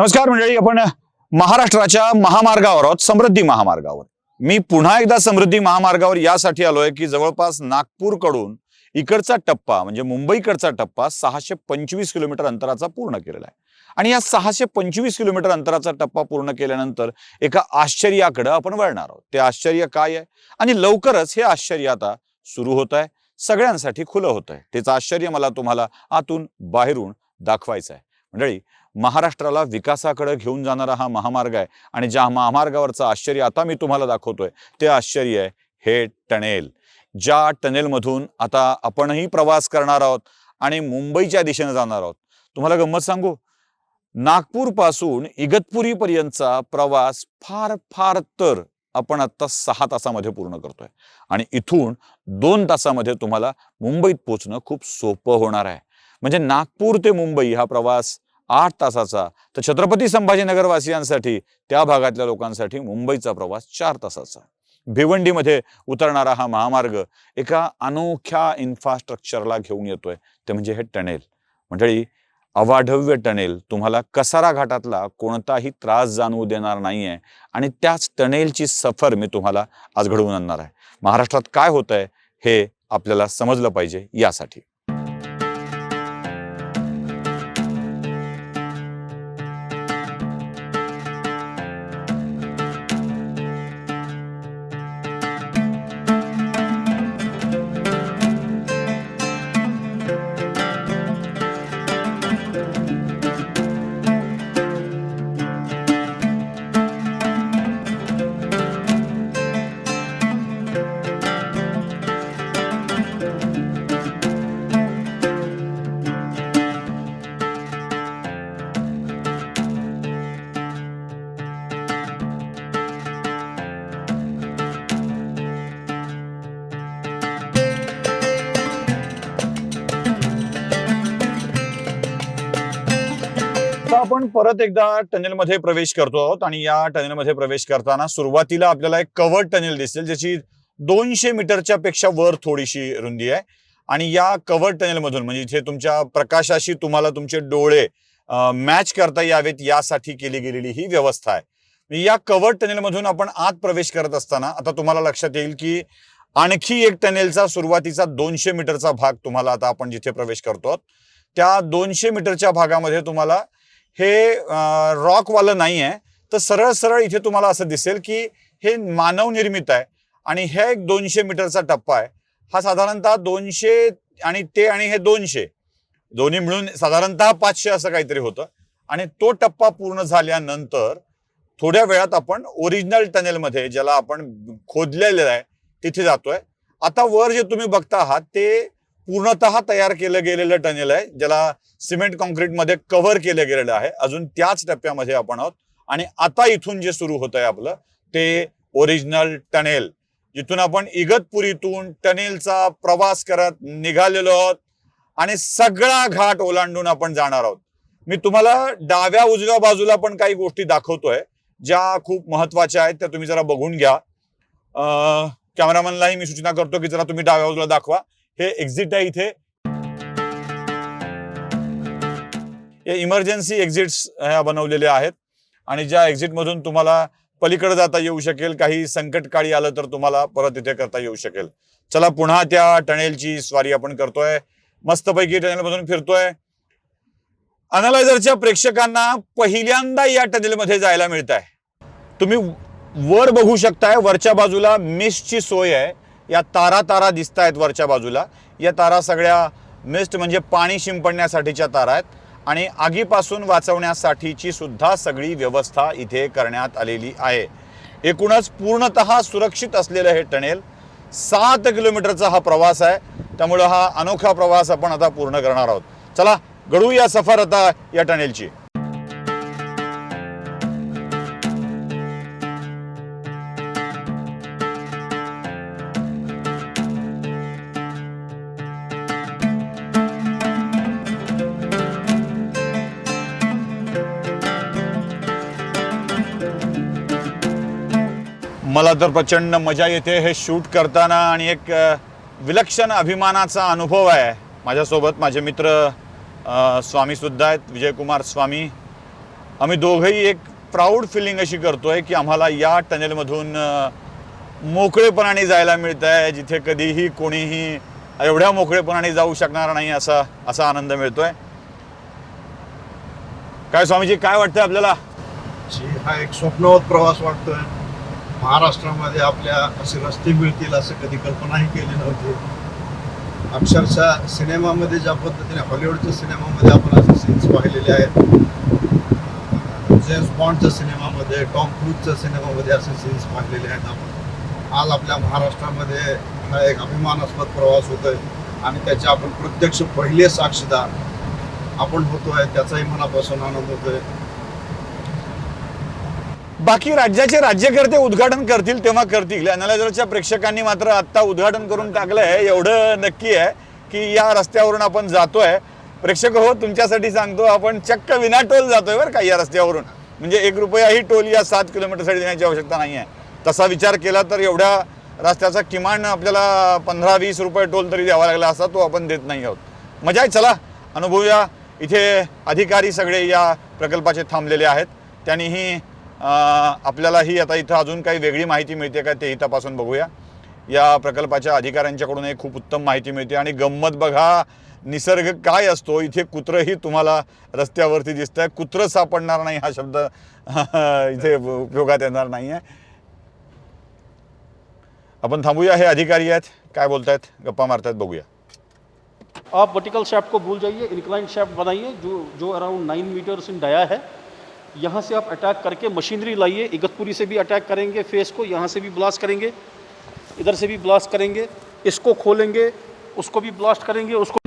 नमस्कार मंडळी आपण महाराष्ट्राच्या महामार्गावर आहोत समृद्धी महामार्गावर. मी पुन्हा एकदा समृद्धी महामार्गावर यासाठी आलोय की जवळपास नागपूरकडून इकडचा टप्पा म्हणजे मुंबईकडचा टप्पा सहाशे पंचवीस किलोमीटर अंतराचा पूर्ण केलेला आहे. आणि या सहाशे पंचवीस किलोमीटर अंतराचा टप्पा पूर्ण केल्यानंतर एका आश्चर्याकडे आपण वळणार आहोत. ते आश्चर्य काय आहे? आणि लवकरच हे आश्चर्य आता सुरू होत आहे. सगळ्यांसाठी खुलं होत आहे. तेच आश्चर्य मला तुम्हाला आतून बाहेरून दाखवायचं आहे. मंडळी महाराष्ट्राला विकासाकडे घेऊन जाणारा हा महामार्ग आहे. आणि ज्या महामार्गावरचं आश्चर्य आता मी तुम्हाला दाखवतोय ते आश्चर्य आहे. हे टनेल. ज्या टनेलमधून आता आपणही प्रवास करणार आहोत आणि मुंबईच्या दिशेने जाणार आहोत. तुम्हाला गंमत सांगू? नागपूरपासून इगतपुरीपर्यंतचा प्रवास फार फार तर आपण आता सहा तासामध्ये पूर्ण करतोय. आणि इथून दोन तासामध्ये तुम्हाला मुंबईत पोचणं खूप सोपं होणार आहे. म्हणजे नागपूर ते मुंबई हा प्रवास आठ तासाचा. तर छत्रपती संभाजीनगर वासियांसाठी त्या भागातल्या लोकांसाठी मुंबईचा प्रवास चार तासाचा. भिवंडीमध्ये उतरणारा हा महामार्ग एका अनोख्या इन्फ्रास्ट्रक्चरला घेऊन येतोय. ते म्हणजे हे टनेल. मंडळी अवाढव्य टनेल तुम्हाला कसारा घाटातला कोणताही त्रास जाणवू देणार नाहीये आणि त्याच टनेलची सफर मी तुम्हाला आज घडवून आणणार आहे. महाराष्ट्रात काय होत आहे हे आपल्याला समजलं पाहिजे यासाठी. परत एकदा टनेलमध्ये प्रवेश करतो आहोत आणि या टनेलमध्ये प्रवेश करताना सुरुवातीला आपल्याला एक कवर्ड टनेल दिसेल ज्याची दोनशे मीटरच्या पेक्षा वर थोडीशी रुंदी आहे. आणि या कव्हर टनेलमधून म्हणजे इथे तुमच्या प्रकाशाशी तुम्हाला तुमचे डोळे मॅच करता यावेत यासाठी केली गेलेली ही व्यवस्था आहे. या कव्हर टनेलमधून आपण आत प्रवेश करत असताना आता तुम्हाला लक्षात येईल की आणखी एक टनेलचा सुरुवातीचा दोनशे मीटरचा भाग तुम्हाला आता आपण जिथे प्रवेश करतो त्या दोनशे मीटरच्या भागामध्ये तुम्हाला हे रॉकवालं नाही आहे तर सरळ सरळ इथे तुम्हाला असं दिसेल की हे मानव निर्मित आहे आणि हे एक दोनशे मीटरचा टप्पा आहे. हा साधारणतः दोनशे आणि ते आणि हे दोनशे. दोन्ही मिळून साधारणतः पाचशे असं काहीतरी होतं. आणि तो टप्पा पूर्ण झाल्यानंतर थोड्या वेळात आपण ओरिजिनल टनेलमध्ये ज्याला आपण खोदलेलं आहे तिथे जातोय. आता वर जे तुम्ही बघता आहात ते पूर्णतः तयार केलं गेलेलं टनेल आहे ज्याला सिमेंट कॉन्क्रीटमध्ये कव्हर केलं गेलेलं आहे. अजून त्याच टप्प्यामध्ये आपण आहोत. आणि आता इथून जे सुरू होत आहे आपलं ते ओरिजिनल टनेल. जिथून आपण इगतपुरीतून टनेलचा प्रवास करत निघालेलो आहोत. आणि सगळा घाट ओलांडून आपण जाणार आहोत. मी तुम्हाला डाव्या उजव्या बाजूला पण काही गोष्टी दाखवतोय ज्या खूप महत्त्वाच्या आहेत त्या तुम्ही जरा बघून घ्या. कॅमेरामॅनलाही मी सूचना करतो की जरा तुम्ही डाव्या बाजूला दाखवा. हे एक्झिट आहे इथे. हे इमर्जन्सी एक्झिट्स ह्या बनवलेल्या आहेत. आणि ज्या एक्झिट मधून तुम्हाला पलीकडे जाता येऊ शकेल काही संकटकाळी आलं तर तुम्हाला परत इथे करता येऊ शकेल. चला पुन्हा त्या टनेलची स्वारी आपण करतोय. मस्तपैकी टनेल मधून फिरतोय. अनालायझरच्या प्रेक्षकांना पहिल्यांदा या टनेलमध्ये जायला मिळत आहे तुम्ही वर बघू शकताय वरच्या बाजूला मिसची सोय आहे. या तारा तारा दिसत आहेत वरच्या बाजूला. या तारा सगळ्या मिस्ट म्हणजे पाणी शिंपडण्यासाठीच्या तारा आहेत. आणि आगीपासून वाचवण्यासाठीची सुद्धा सगळी व्यवस्था इथे करण्यात आलेली आहे. एकूणच पूर्णतः सुरक्षित असलेलं हे टनेल सात किलोमीटरचा हा प्रवास आहे. त्यामुळं हा अनोखा प्रवास आपण आता पूर्ण करणार आहोत. चला घडू या सफर आता या टनेलची. मला तर प्रचंड मजा येते हे शूट करताना आणि एक विलक्षण अभिमानाचा अनुभव आहे. माझ्यासोबत माझे मित्र स्वामीसुद्धा आहेत विजयकुमार स्वामी. आम्ही दोघंही एक प्राऊड फिलिंग अशी करतोय की आम्हाला या टनेलमधून मोकळेपणाने जायला मिळत आहे जिथे कधीही कोणीही एवढ्या मोकळेपणाने जाऊ शकणार नाही असा असा आनंद मिळतोय. काय स्वामीजी काय वाटतं आपल्याला? हा एक स्वप्नवत प्रवास वाटतोय. महाराष्ट्रामध्ये आपल्या असे रस्ते मिळतील असं कधी कल्पनाही केली नव्हती. अक्षरशः सिनेमामध्ये ज्या पद्धतीने हॉलिवूडच्या सिनेमामध्ये आपण असे सीन्स पाहिलेले आहेत. जेम्स बॉन्डच्या सिनेमामध्ये टॉम क्रूजच्या सिनेमामध्ये असे सीन्स पाहिलेले आहेत आपण. आज आपल्या महाराष्ट्रामध्ये हा एक अभिमानास्पद प्रवास होतोय आणि त्याचे आपण प्रत्यक्ष पहिले साक्षीदार आपण होतो आहे त्याचाही मनापासून आनंद होतो आहे बाकी राज्याचे राज्यकर्ते उद्घाटन करतील तेव्हा करतील. अनालायझरच्या प्रेक्षकांनी मात्र आत्ता उद्घाटन करून टाकलं आहे. एवढं नक्की आहे की या रस्त्यावरून आपण जातोय. प्रेक्षक हो तुमच्यासाठी सांगतो आपण चक्क विना टोल जातोय बरं का या रस्त्यावरून. म्हणजे एक रुपयाही टोल या सात किलोमीटरसाठी देण्याची आवश्यकता नाही आहे. तसा विचार केला तर एवढ्या रस्त्याचा किमान आपल्याला पंधरा वीस रुपये टोल तरी द्यावा लागला असा तो आपण देत नाही आहोत. मजा आहे चला अनुभवूया. इथे अधिकारी सगळे या प्रकल्पाचे थांबलेले आहेत. त्यांनीही आपल्यालाही आता इथं अजून काही वेगळी माहिती मिळते का तेही तपासून बघूया. या प्रकल्पाच्या अधिकाऱ्यांच्याकडून एक खूप उत्तम माहिती मिळते आणि गंमत बघा निसर्ग काय असतो इथे कुत्रंही तुम्हाला रस्त्यावरती दिसतंय कुत्रं सापडणार नाही हा शब्द इथे उपयोगात येणार नाही आहे आपण थांबूया हे अधिकारी आहेत काय बोलतायत गप्पा मारतायत बघूया. आप वर्टिकल शैफ्ट को भूल जाइए इंक्लाइन शैफ्ट बनाइए जो जो around nine metres in dia है यहाँ से आप अटैक करके मशीनरी लाइए इगतपुरी से भी अटैक करेंगे फेस को यहाँ से भी ब्लास्ट करेंगे इधर से भी ब्लास्ट करेंगे इसको खोलेंगे उसको भी ब्लास्ट करेंगे उसको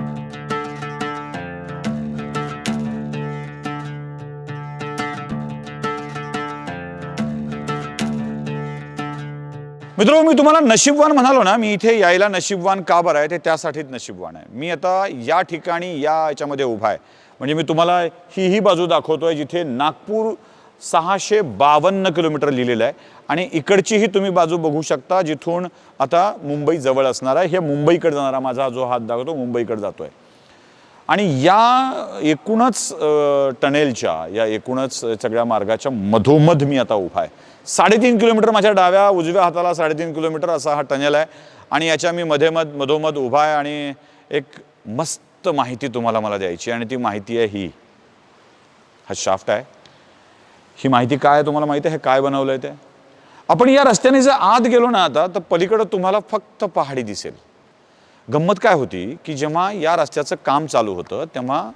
मित्र मी तुम्हाला नशीबवान म्हणालो ना मी इथे यायला नशीबवान का बरं आहे ते त्यासाठीच नशीबवान आहे. मी आता या ठिकाणी या याच्यामध्ये उभा आहे. म्हणजे मी तुम्हाला ही ही बाजू दाखवतो आहे जिथे नागपूर सहाशे बावन्न किलोमीटर लिहिलेलं आहे. आणि इकडचीही तुम्ही बाजू बघू शकता जिथून आता मुंबई जवळ असणार आहे. हे मुंबईकडे जाणारा माझा जो हात दाखवतो मुंबईकडे आहे आणि या एकूणच टनेलच्या या एकूणच सगळ्या मार्गाच्या मधोमध मी आता उभा आहे. साडेतीन किलोमीटर माझ्या डाव्या उजव्या हाताला साडेतीन किलोमीटर असा हा टनेल आहे. आणि याच्या मी मधेमध मधोमध उभा आहे आणि एक मस्त फक्त माहिती तुम्हाला मला द्यायची आणि ती माहिती आहे ही. हा शाफ्ट आहे. ही माहिती काय आहे तुम्हाला माहिती आहे? हे काय बनवलं आहे ते? आपण या रस्त्याने जर आत गेलो ना आता तर पलीकडं तुम्हाला फक्त पहाडी दिसेल. गंमत काय होती की जेव्हा या रस्त्याचं काम चालू होतं तेव्हा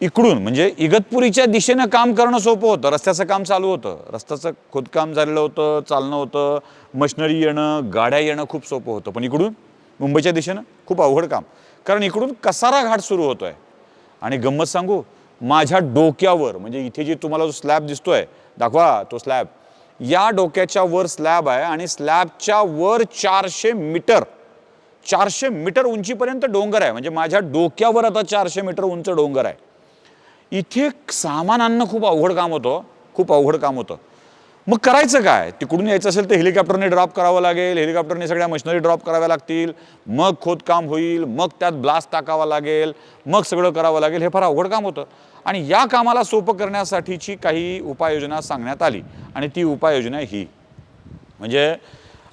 इकडून म्हणजे इगतपुरीच्या दिशेनं काम करणं सोपं होतं. रस्त्याचं काम चालू होतं. रस्त्याचं खोदकाम झालेलं होतं चालणं होतं. मशिनरी येणं गाड्या येणं खूप सोपं होतं. पण इकडून मुंबईच्या दिशेनं खूप अवघड काम. कारण इकडून कसारा घाट सुरू होतो आहे आणि गंमत सांगू माझ्या डोक्यावर म्हणजे इथे जे तुम्हाला जो स्लॅब दिसतोय दाखवा तो स्लॅब या डोक्याच्या वर स्लॅब आहे आणि स्लॅबच्या वर चारशे मीटर चारशे मीटर उंचीपर्यंत डोंगर आहे. म्हणजे माझ्या डोक्यावर आता चारशे मीटर उंच डोंगर आहे. इथे सामान आणणं खूप अवघड काम होतं खूप अवघड काम होतं. मग करायचं काय? तिकडून यायचं असेल तर हेलिकॉप्टरने ड्रॉप करावं लागेल. हेलिकॉप्टरने सगळ्या मशिनरी ड्रॉप कराव्या लागतील. मग खोदकाम होईल. मग त्यात ब्लास्ट टाकावा लागेल. मग सगळं करावं लागेल. हे फार अवघड काम होतं. आणि या कामाला सोपं करण्यासाठीची काही उपाययोजना सांगण्यात आली. आणि ती उपाययोजना ही. म्हणजे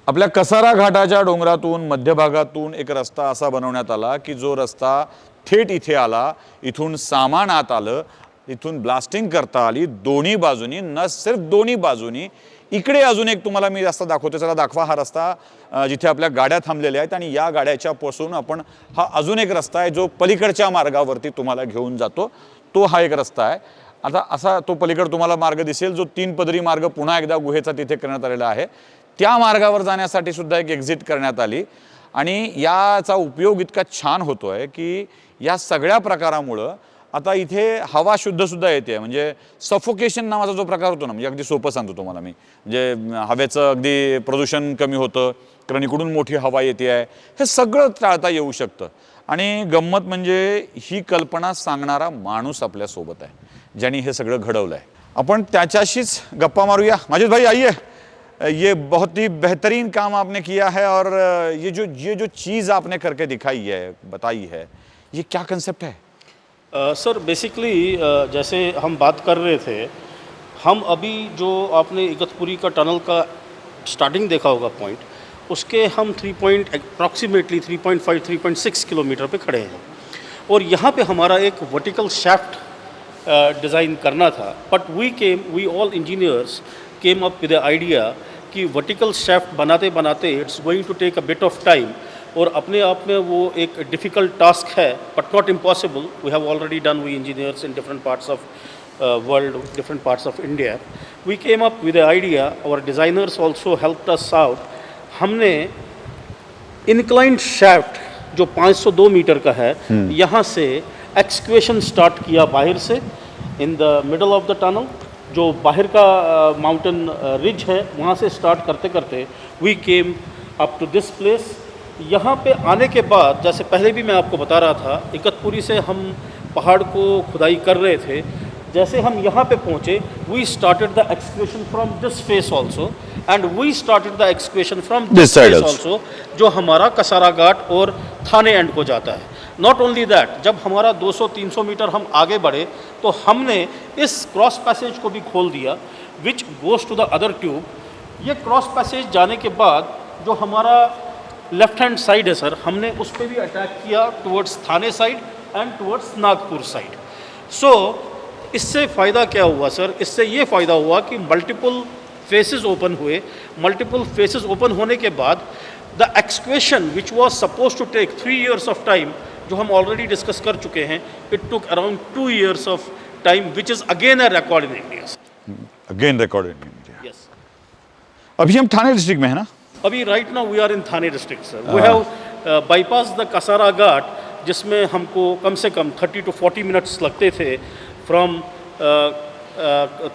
आपल्या कसारा घाटाच्या डोंगरातून मध्यभागातून एक रस्ता असा बनवण्यात आला की जो रस्ता थेट इथे आला. इथून सामान आत आलं. इथून ब्लास्टिंग करता आली दोन्ही बाजूनी न सिर्फ दोन्ही बाजूनी. इकडे अजून एक तुम्हाला मी रस्ता दाखवतो चला दाखवा हा रस्ता जिथे आपल्या गाड्या थांबलेल्या आहेत आणि या गाड्याच्या पासून आपण हा अजून एक रस्ता आहे जो पलीकडच्या मार्गावरती तुम्हाला घेऊन जातो. तो हा एक रस्ता आहे. आता असा तो पलीकड तुम्हाला मार्ग दिसेल जो तीन पदरी मार्ग पुन्हा एकदा गुहेचा तिथे करण्यात आलेला आहे. त्या मार्गावर जाण्यासाठी सुद्धा एक एक्झिट करण्यात आली. आणि याचा उपयोग इतका छान होतो आहे की या सगळ्या प्रकारामुळं आता इथे हवा शुद्धसुद्धा येते. म्हणजे सफोकेशन नावाचा जो प्रकार होतो ना म्हणजे अगदी सोपं सांगतो तुम्हाला मी. म्हणजे हवेचं अगदी प्रदूषण कमी होतं कारण इकडून मोठी हवा येते आहे. हे सगळं टाळता येऊ शकतं. आणि गंमत म्हणजे ही कल्पना सांगणारा माणूस आपल्यासोबत आहे ज्यांनी हे सगळं घडवलं आहे आपण त्याच्याशीच गप्पा मारूया. माझे भाई आइए. ये बहुत ही बेहतरीन काम आपने किया है और ये जो ये जो चीज़ आपने करके दिखाई है बताई है ये क्या कंसेप्ट है? सर बेसिकली जैसे हम बात कर रहे थे, हम अभी जो आपने इगतपुरी का टनल का स्टार्टिंग देखा होगा पॉइंट उसके हम three point approximately three point five three point six kilometre पे खड़े हैं। और यहाँ पे हमारा एक वर्टिकल शाफ्ट डिज़ाइन करना था। But we came we all engineers came up with idea कि वर्टिकल शाफ्ट बनाते बनाते it's going to take a bit of time और अपने आप में वो एक डिफ़िकल्ट टास्क है but not impossible we have already done we engineers in different parts of world different parts of India we came up with idea और designers also help us out हमने inclined shaft जो 502 metre का है hmm. यहाँ से equation start किया बाहर से in the middle of the tunnel जो बाहर का माउंटेन uh, रिज है वहाँ से स्टार्ट करते करते we came up to this place यहाँ पे आने के बाद जैसे पहले भी मैं आपको बता रहा था इकतपुरी से हम पहाड़ को खुदाई कर रहे थे जैसे हम यहाँ पे पहुँचे we started the excavation from this face also and we started the excavation from this also. Also जो हमारा कसारा घाट और थाने एंड को जाता है नॉट ओनली दैट जब हमारा 200-300 मीटर हम आगे बढ़े तो हमने इस क्रॉस पैसेज को भी खोल दिया which goes to the other tube ये क्रॉस पैसेज जाने के बाद जो हमारा लेफ़्ट हैंड साइड है सर। हमने उस पर भी attack KIA towards Thane side and towards Nagpur side so so, इससे फ़ायदा क्या हुआ सर? इससे ये फ़ायदा हुआ कि मल्टीपल फेसेस ओपन हुए। मल्टीपल फेसेस ओपन होने के बाद the excavation which was supposed to take three years of time जो हम ऑलरेडी डिस्कस कर चुके हैं it took around two years of time which is again a record in India again recorded in India अभी हम Thane district में है ना? अभी right now we are in Thane district sir we have bypass the Kasara Ghat जिसमें हमको कम से कम 30 to 40 minutes लगते थे from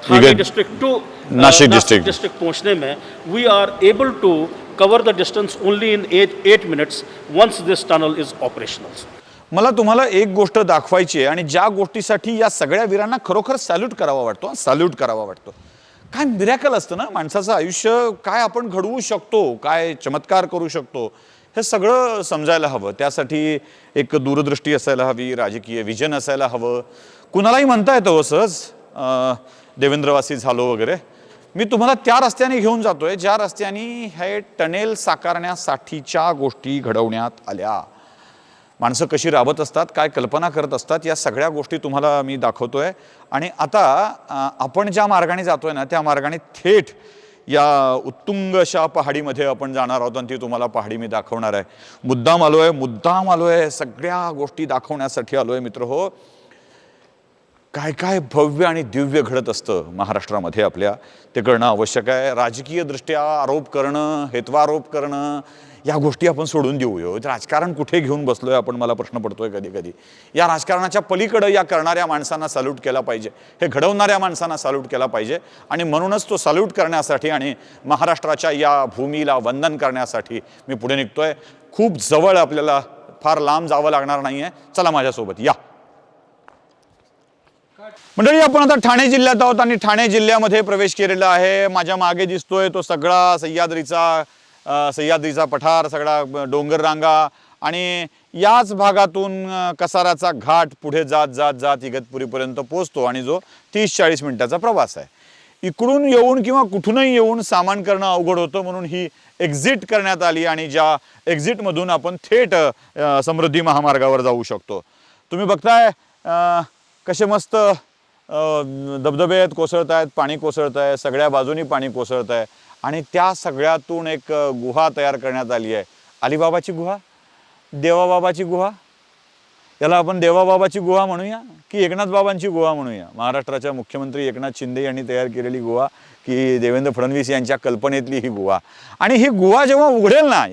Thane district to Nashik district. District पहुंचने में we are able to cover the distance only in eight eight minutes once this tunnel is operational मला तुम्हाला एक गोष्ट दाखवायची आहे आणि ज्या गोष्टीसाठी या सगळ्या वीरांना खरोखर सॅल्यूट करावा वाटतो सॅल्यूट करावा वाटतो. काय मिरॅकल असतं ना? माणसाचं आयुष्य काय आपण घडवू शकतो? काय चमत्कार करू शकतो? हे सगळं समजायला हवं. त्यासाठी एक दूरदृष्टी असायला हवी राजकीय विजन असायला हवं. कुणालाही म्हणता येतं हो सहज. देवेंद्रवासी झालो वगैरे. मी तुम्हाला त्या रस्त्याने घेऊन जातोय ज्या रस्त्याने हे टनेल साकारण्यासाठीच्या गोष्टी घडवण्यात आल्या. माणसं कशी राबत असतात काय कल्पना करत असतात या सगळ्या गोष्टी तुम्हाला मी दाखवतो आहे आणि आता आपण ज्या मार्गाने जातो आहे ना त्या मार्गाने थेट या उत्तुंग अशा पहाडीमध्ये आपण जाणार आहोत आणि ती तुम्हाला पहाडी मी दाखवणार आहे. मुद्दाम आलो आहे मुद्दाम आलो आहे सगळ्या गोष्टी दाखवण्यासाठी आलो आहे मित्र हो. काय काय भव्य आणि दिव्य घडत असतं महाराष्ट्रामध्ये आपल्या ते करणं आवश्यक आहे. राजकीयदृष्ट्या आरोप करणं हेत्वारोप करणं या गोष्टी आपण सोडून देऊयो. राजकारण कुठे घेऊन बसलो आहे आपण? मला प्रश्न पडतोय कधी कधी या राजकारणाच्या पलीकडं या करणाऱ्या माणसांना सल्यूट केला पाहिजे. हे घडवणाऱ्या माणसांना सॅल्यूट केला पाहिजे. आणि म्हणूनच तो सल्यूट करण्यासाठी आणि महाराष्ट्राच्या या भूमीला वंदन करण्यासाठी मी पुढे निघतोय. खूप जवळ आपल्याला फार लांब जावं लागणार नाही आहे चला माझ्यासोबत या. मंडळी आपण आता ठाणे जिल्ह्यात आहोत आणि ठाणे जिल्ह्यामध्ये प्रवेश केलेला आहे. माझ्या मागे दिसतोय तो सगळा सह्याद्रीचा सह्याद्रीचा पठार सगळा डोंगर रांगा आणि याच भागातून कसाराचा घाट पुढे जात जात जात इगतपुरीपर्यंत पोचतो आणि जो तीस चाळीस मिनिटाचा प्रवास आहे. इकडून येऊन किंवा कुठूनही येऊन सामान करणं अवघड होतं म्हणून ही एक्झिट करण्यात आली आणि ज्या एक्झिटमधून आपण थेट समृद्धी महामार्गावर जाऊ शकतो. तुम्ही बघताय कसे मस्त धबधबे आहेत कोसळत आहेत पाणी कोसळत आहे सगळ्या बाजूनी पाणी कोसळत आहे आणि त्या सगळ्यातून एक गुहा तयार करण्यात आली आहे. अलिबाबाची गुहा? देवाबाबाची गुहा? याला आपण देवाबाबाची गुहा म्हणूया की एकनाथ बाबांची गुहा म्हणूया? महाराष्ट्राच्या मुख्यमंत्री एकनाथ शिंदे यांनी तयार केलेली गुहा की देवेंद्र फडणवीस यांच्या कल्पनेतली ही गुहा. आणि ही गुहा जेव्हा उघडेल ना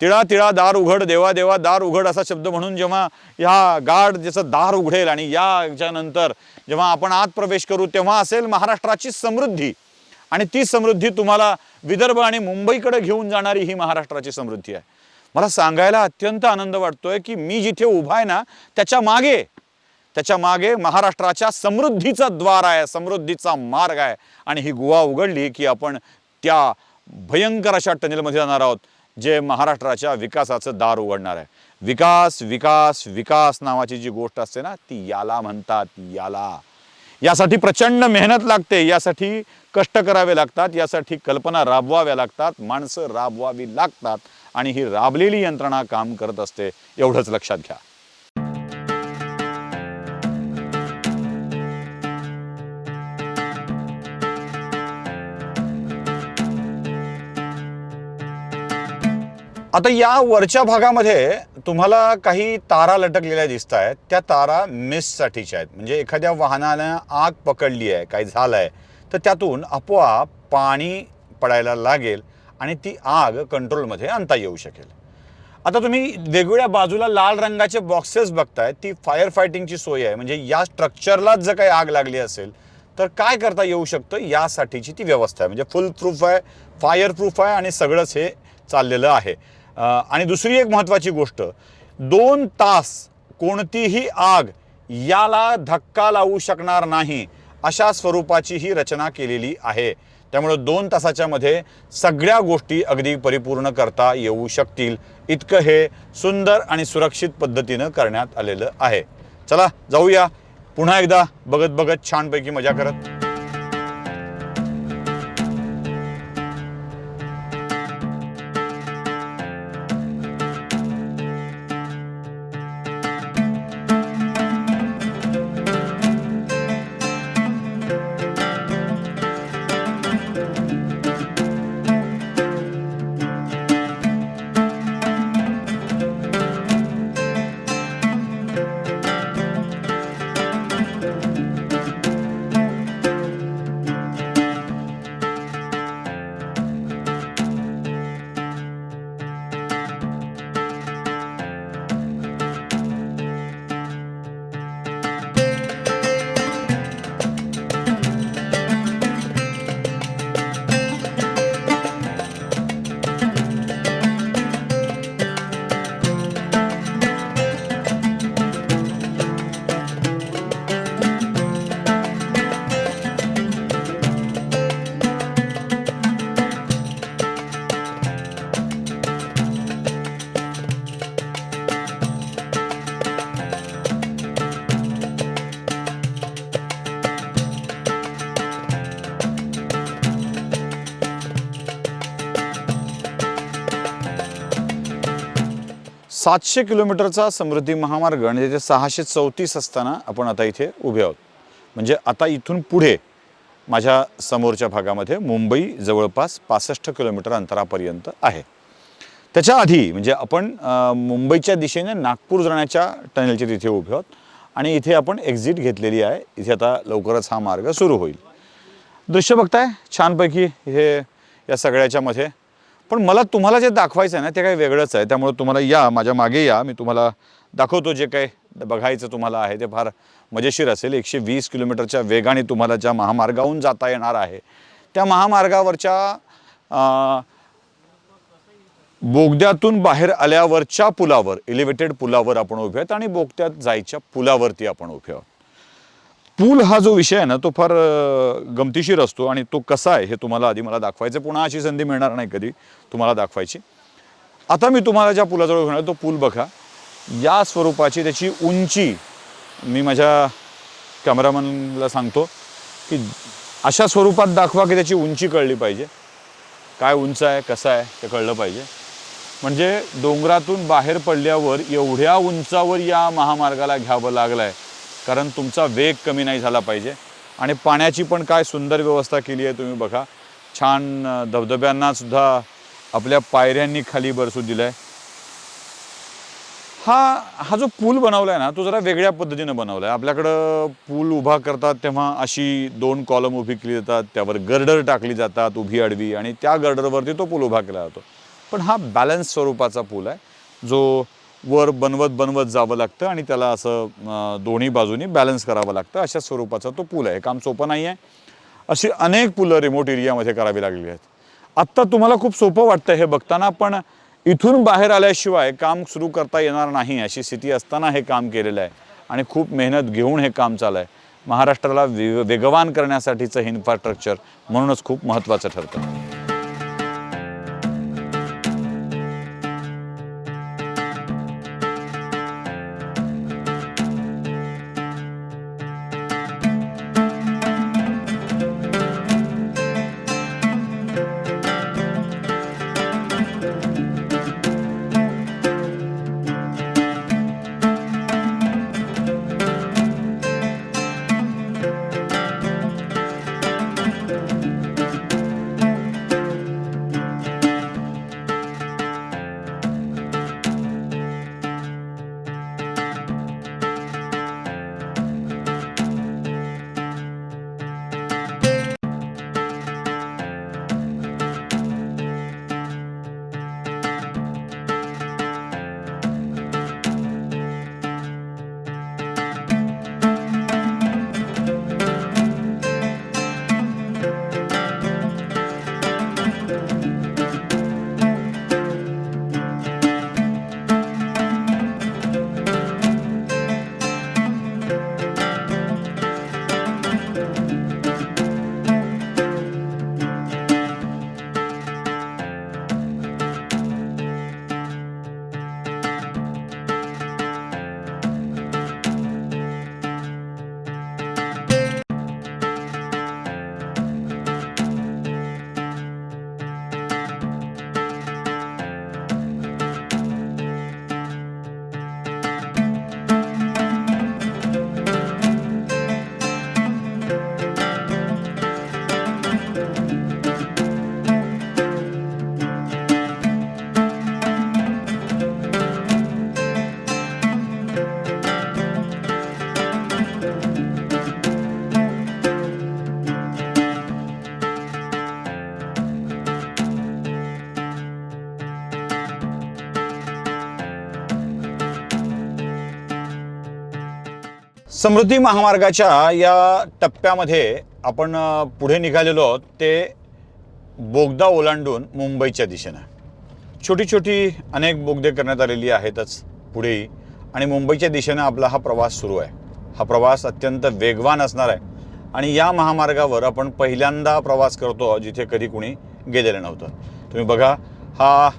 तिळा तिळा दार उघड देवा देवा दार उघड असा शब्द म्हणून जेव्हा ह्या गाड ज्याचं दार उघडेल आणि याच्यानंतर जेव्हा आपण आत प्रवेश करू तेव्हा असेल महाराष्ट्राची समृद्धी. आणि ती समृद्धी तुम्हाला विदर्भ आणि मुंबईकडे घेऊन जाणारी ही महाराष्ट्राची समृद्धी आहे. मला सांगायला अत्यंत आनंद वाटतोय की मी जिथे उभा आहे ना त्याच्यामागे त्याच्यामागे महाराष्ट्राच्या समृद्धीचा द्वार आहे समृद्धीचा मार्ग आहे. आणि ही गुहा उघडली की आपण त्या भयंकर अशा टनेलमध्ये जाणार आहोत जे महाराष्ट्राच्या विकासाचं दार उघडणार आहे. विकास विकास विकास नावाची जी गोष्ट असते ना ती याला म्हणतात याला. यासाठी प्रचंड मेहनत लागते यासाठी कष्ट करावे लागतात यासाठी कल्पना राबवाव्या लागतात माणसं राबवावी लागतात आणि ही राबलेली यंत्रणा काम करत असते एवढंच लक्षात घ्या. आता या वरच्या भागामध्ये तुम्हाला काही तारा लटकलेल्या दिसत आहेत त्या तारा मिससाठीच्या आहेत. म्हणजे एखाद्या वाहनानं आग पकडली आहे काही झालं आहे तर त्यातून आपोआप पाणी पडायला लागेल आणि ती आग कंट्रोलमध्ये आणता येऊ शकेल. आता तुम्ही वेगवेगळ्या बाजूला लाल रंगाचे बॉक्सेस बघताय ती फायर फायटिंगची सोय आहे. म्हणजे या स्ट्रक्चरलाच जर काही आग लागली असेल तर काय करता येऊ शकतं? यासाठीची ती व्यवस्था आहे. म्हणजे फुल प्रूफ आहे फायर प्रूफ आहे आणि सगळंच हे चाललेलं आहे. आणि दुसरी एक महत्त्वाची गोष्ट दोन तास कोणतीही आग याला धक्का लावू शकणार नाही अशा स्वरूपाची ही रचना केलेली आहे. त्यामुळे दोन तासाच्या मध्ये सगळ्या गोष्टी अगदी परिपूर्ण करता येऊ शकतील. इतकं हे सुंदर आणि सुरक्षित पद्धतीनं करण्यात आलेलं आहे. चला जाऊया. पुन्हा एकदा बघत बघत छानपैकी मजा करत. सातशे किलोमीटरचा समृद्धी महामार्ग आणि त्याचे सहाशे चौतीस असताना आपण आता इथे उभे आहोत. म्हणजे आता इथून पुढे माझ्या समोरच्या भागामध्ये मुंबई जवळपास पासष्ट किलोमीटर अंतरापर्यंत आहे. त्याच्या आधी म्हणजे आपण मुंबईच्या दिशेने नागपूर जाण्याच्या टनेलच्या तिथे उभे आहोत आणि इथे आपण एक्झिट घेतलेली आहे. इथे आता लवकरच हा मार्ग सुरू होईल. दृश्य बघताय? छानपैकी हे या सगळ्याच्यामध्ये पण मला तुम्हाला जे दाखवायचं आहे ना ते काही वेगळंच आहे. त्यामुळे तुम्हाला या माझ्या मागे या. मी तुम्हाला दाखवतो जे काही बघायचं तुम्हाला आहे ते फार मजेशीर असेल. एकशे वीस किलोमीटरच्या वेगाने तुम्हाला ज्या महामार्गाहून जाता येणार आहे त्या महामार्गावरच्या बोगद्यातून बाहेर आल्यावरच्या पुलावर एलिव्हेटेड पुलावर आपण उभे आहेत आणि बोगद्यात जायच्या पुलावरती आपण उभे आहोत. पूल हा जो विषय आहे ना तो फार गमतीशीर असतो आणि तो कसा आहे हे तुम्हाला आधी मला दाखवायचं. पुन्हा अशी संधी मिळणार नाही कधी तुम्हाला दाखवायची. आता मी तुम्हाला ज्या पुलाजवळ घेणार तो पूल बघा. या स्वरूपाची त्याची उंची मी माझ्या कॅमेरामॅनला सांगतो की अशा स्वरूपात दाखवा की त्याची उंची कळली पाहिजे. काय उंच आहे कसं आहे ते कळलं पाहिजे. म्हणजे डोंगरातून बाहेर पडल्यावर एवढ्या उंचावर या महामार्गाला घ्यावं लागलं आहे कारण तुमचा वेग कमी नाही झाला पाहिजे. आणि पाण्याची पण काय सुंदर व्यवस्था केली आहे तुम्ही बघा. छान धबधब्यांनासुद्धा आपल्या पायऱ्यांनी खाली बरसू दिलं आहे हा हा जो पूल बनवला आहे ना तो जरा वेगळ्या पद्धतीनं बनवला आहे आपल्याकडं पूल उभा करतात तेव्हा अशी दोन कॉलम उभी केली जातात त्यावर गर्डर टाकली जातात उभी आडवी आणि त्या गर्डरवरती तो पूल उभा केला जातो. पण हा बॅलन्स स्वरूपाचा पूल आहे. जो वर बनवत बनवत जावं लागतं आणि त्याला असं दोन्ही बाजूनी बॅलन्स करावं लागतं. अशा स्वरूपाचा तो पूल आहे. काम सोपं नाही आहे अशी अनेक पुलं रिमोट एरियामध्ये करावी लागलेली आहेत. आत्ता तुम्हाला खूप सोपं वाटतं हे बघताना पण इथून बाहेर आल्याशिवाय काम सुरू करता येणार नाही अशी स्थिती असताना हे काम केलेलं आहे. आणि खूप मेहनत घेऊन हे काम चालू आहे. महाराष्ट्राला वेगवान करण्यासाठीचं इन्फ्रास्ट्रक्चर म्हणूनच खूप महत्त्वाचं ठरतं. समृद्धी महामार्गाच्या या टप्प्यामध्ये आपण पुढे निघालेलो आहोत. ते बोगदा ओलांडून मुंबईच्या दिशेनं. छोटी छोटी अनेक बोगदे करण्यात आलेली आहेतच पुढेही. आणि मुंबईच्या दिशेनं आपला हा प्रवास सुरू आहे. हा प्रवास अत्यंत वेगवान असणार आहे. आणि या महामार्गावर आपण पहिल्यांदा प्रवास करतो जिथे कधी कुणी गेलेलं नव्हतं. तुम्ही बघा हा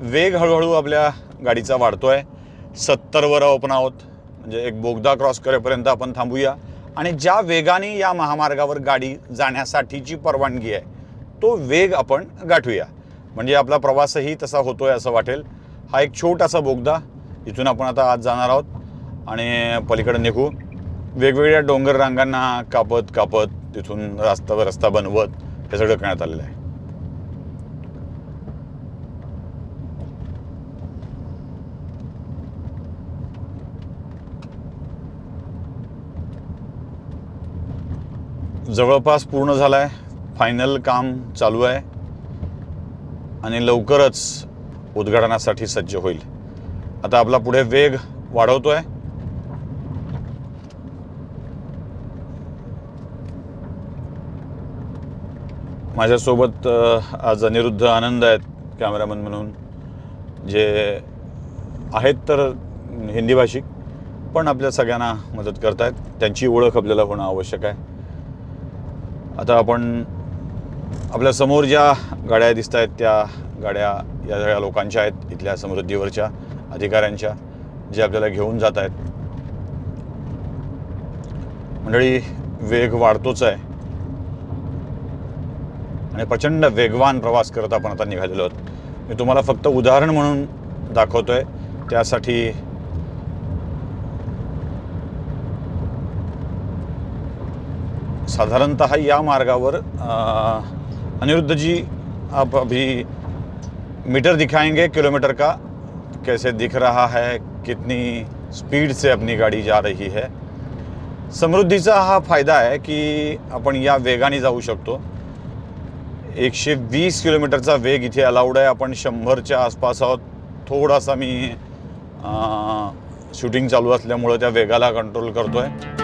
वेग हळूहळू आपल्या गाडीचा वाढतो आहे सत्तरवर आपण आहोत. म्हणजे एक बोगदा क्रॉस करेपर्यंत आपण थांबूया. आणि ज्या वेगाने या महामार्गावर गाडी जाण्यासाठीची परवानगी आहे तो वेग आपण गाठूया. म्हणजे आपला प्रवासही तसा होतो आहे असं वाटेल. हा एक छोटासा बोगदा इथून आपण आता आज जाणार आहोत. आणि पलीकडे निघू. वेगवेगळ्या डोंगर रांगांना कापत कापत तिथून रस्ता रस्ता बनवत हे सगळं करण्यात आलेलं आहे. जवळपास पूर्ण झाला आहे फायनल काम चालू आहे. आणि लवकरच उद्घाटनासाठी सज्ज होईल. आता आपला पुढे वेग वाढवतो आहे माझ्यासोबत आज अनिरुद्ध आनंद आहेत कॅमेरामन म्हणून जे आहेत तर हिंदी भाषिक पण आपल्या सगळ्यांना मदत करतायत. त्यांची ओळख आपल्याला होणं आवश्यक आहे. आता आपण आपल्यासमोर ज्या गाड्या दिसत आहेत त्या गाड्या या सगळ्या लोकांच्या आहेत इथल्या समृद्धीवरच्या अधिकाऱ्यांच्या जे आपल्याला घेऊन जात आहेत. मंडळी वेग वाढतोच आहे. आणि प्रचंड वेगवान प्रवास करत आपण आता निघालेलो आहोत. मी तुम्हाला फक्त उदाहरण म्हणून दाखवतो आहे त्यासाठी साधारणतः या मार्गावर अनिरुद्ध जी आप अभी मीटर दिखाएंगे किलोमीटर का कैसे दिख रहा है कितनी स्पीड से अपनी गाडी जा रही है। समृद्धीचा हा फायदा आहे की आपण या वेगाने जाऊ शकतो. एकशे वीस किलोमीटरचा वेग इथे अलाउड आहे. आपण शंभरच्या आसपास आहोत. थोडासा मी शूटिंग चालू असल्यामुळं त्या वेगाला कंट्रोल करतो आहे